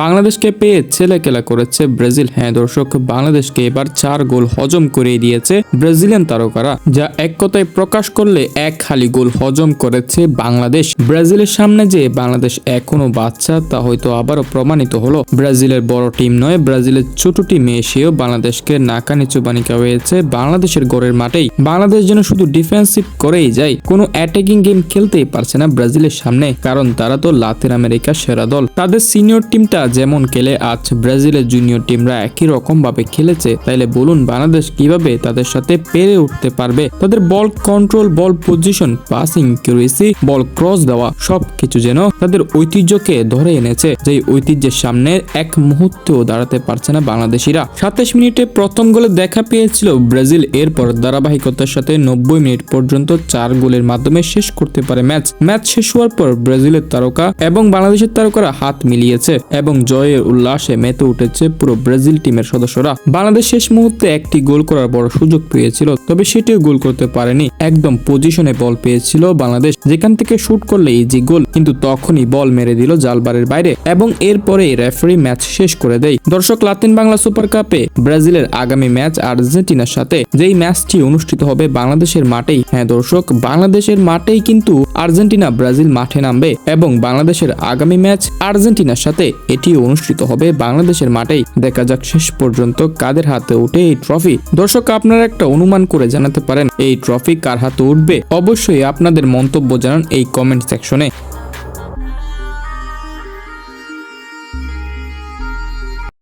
বাংলাদেশকে পেয়ে ছেলে ছেলেকেলা করেছে ব্রাজিল। হ্যাঁ দর্শক, বাংলাদেশকে এবার চার গোল হজম করে দিয়েছে ব্রাজিলিয়ান তারকারা, যা এক কথায় প্রকাশ করলে এক খালি গোল হজম করেছে বাংলাদেশ। ব্রাজিলের সামনে যে বাংলাদেশ এখনও বাচ্চা, তা হয়তো আবারও প্রমাণিত হলো। ব্রাজিলের বড় টিম নয়, ব্রাজিলের ছোট টিমে এসেও বাংলাদেশকে নাকানি চুবানিকা হয়েছে বাংলাদেশের গড়ের মাঠেই। বাংলাদেশ যেন শুধু ডিফেন্সিভ করেই যায়, কোনো অ্যাটাকিং গেম খেলতেই পারছে না ব্রাজিলের সামনে, কারণ তারা তো লাতিন আমেরিকার সেরা দল। তাদের সিনিয়র টিমটা যেমন খেলে আজ ব্রাজিলের জুনিয়র টিমরা একই রকম ভাবে খেলেছে, তাইলে বলুন বাংলাদেশ কীভাবে তাদের সাথে পেরে উঠতে পারবে? তাদের ball control ball position passing accuracy ball cross দেওয়া, সবকিছু যেন তাদের ঐতিহ্যকে ধরে এনেছে। যেই ঐতিহ্যের সামনে এক মুহূর্তেও দাঁড়াতে পারছে না বাংলাদেশিরা। সাতাশ মিনিটে প্রথম গোলে দেখা পেয়েছিল ব্রাজিল, এরপর ধারাবাহিকতার সাথে নব্বই মিনিট পর্যন্ত চার গোলের মাধ্যমে শেষ করতে পারে ম্যাচ। ম্যাচ শেষ হওয়ার পর ব্রাজিলের তারকা এবং বাংলাদেশের তারকারা হাত মিলিয়েছে। এবং জয়ের উল্লাসে মেতে উঠেছে পুরো ব্রাজিল টিমের সদস্যরা। বাংলাদেশ শেষ মুহূর্তে একটি গোল করার বড় সুযোগ পেয়েছিল, তবে সেটিও গোল করতে পারেনি। একদম পজিশনে বল পেয়েছিল বাংলাদেশ, যেখান থেকে শুট করলে ইজি গোল, কিন্তু তখনই বল মেরে দিল জালবারের বাইরে এবং এরপরে রেফারি ম্যাচ শেষ করে দেয়। দর্শক, লাতিন বাংলা সুপার কাপে ব্রাজিলের আগামী ম্যাচ আর্জেন্টিনার সাথে, যেই ম্যাচটি অনুষ্ঠিত হবে বাংলাদেশের মাঠেই। হ্যাঁ দর্শক, বাংলাদেশের মাঠেই কিন্তু আর্জেন্টিনা ব্রাজিল মাঠে নামবে এবং বাংলাদেশের আগামী ম্যাচ আর্জেন্টিনার সাথে এটি অনুষ্ঠিত হবে বাংলাদেশের মাঠেই। দেখা যাক শেষ পর্যন্ত কাদের হাতে উঠে এই ট্রফি দর্শক, আপনারা একটা অনুমান করে জানাতে পারেন, এই ট্রফি কার হাতে উঠবে? অবশ্যই আপনাদের মন্তব্য জানান এই কমেন্ট সেকশনে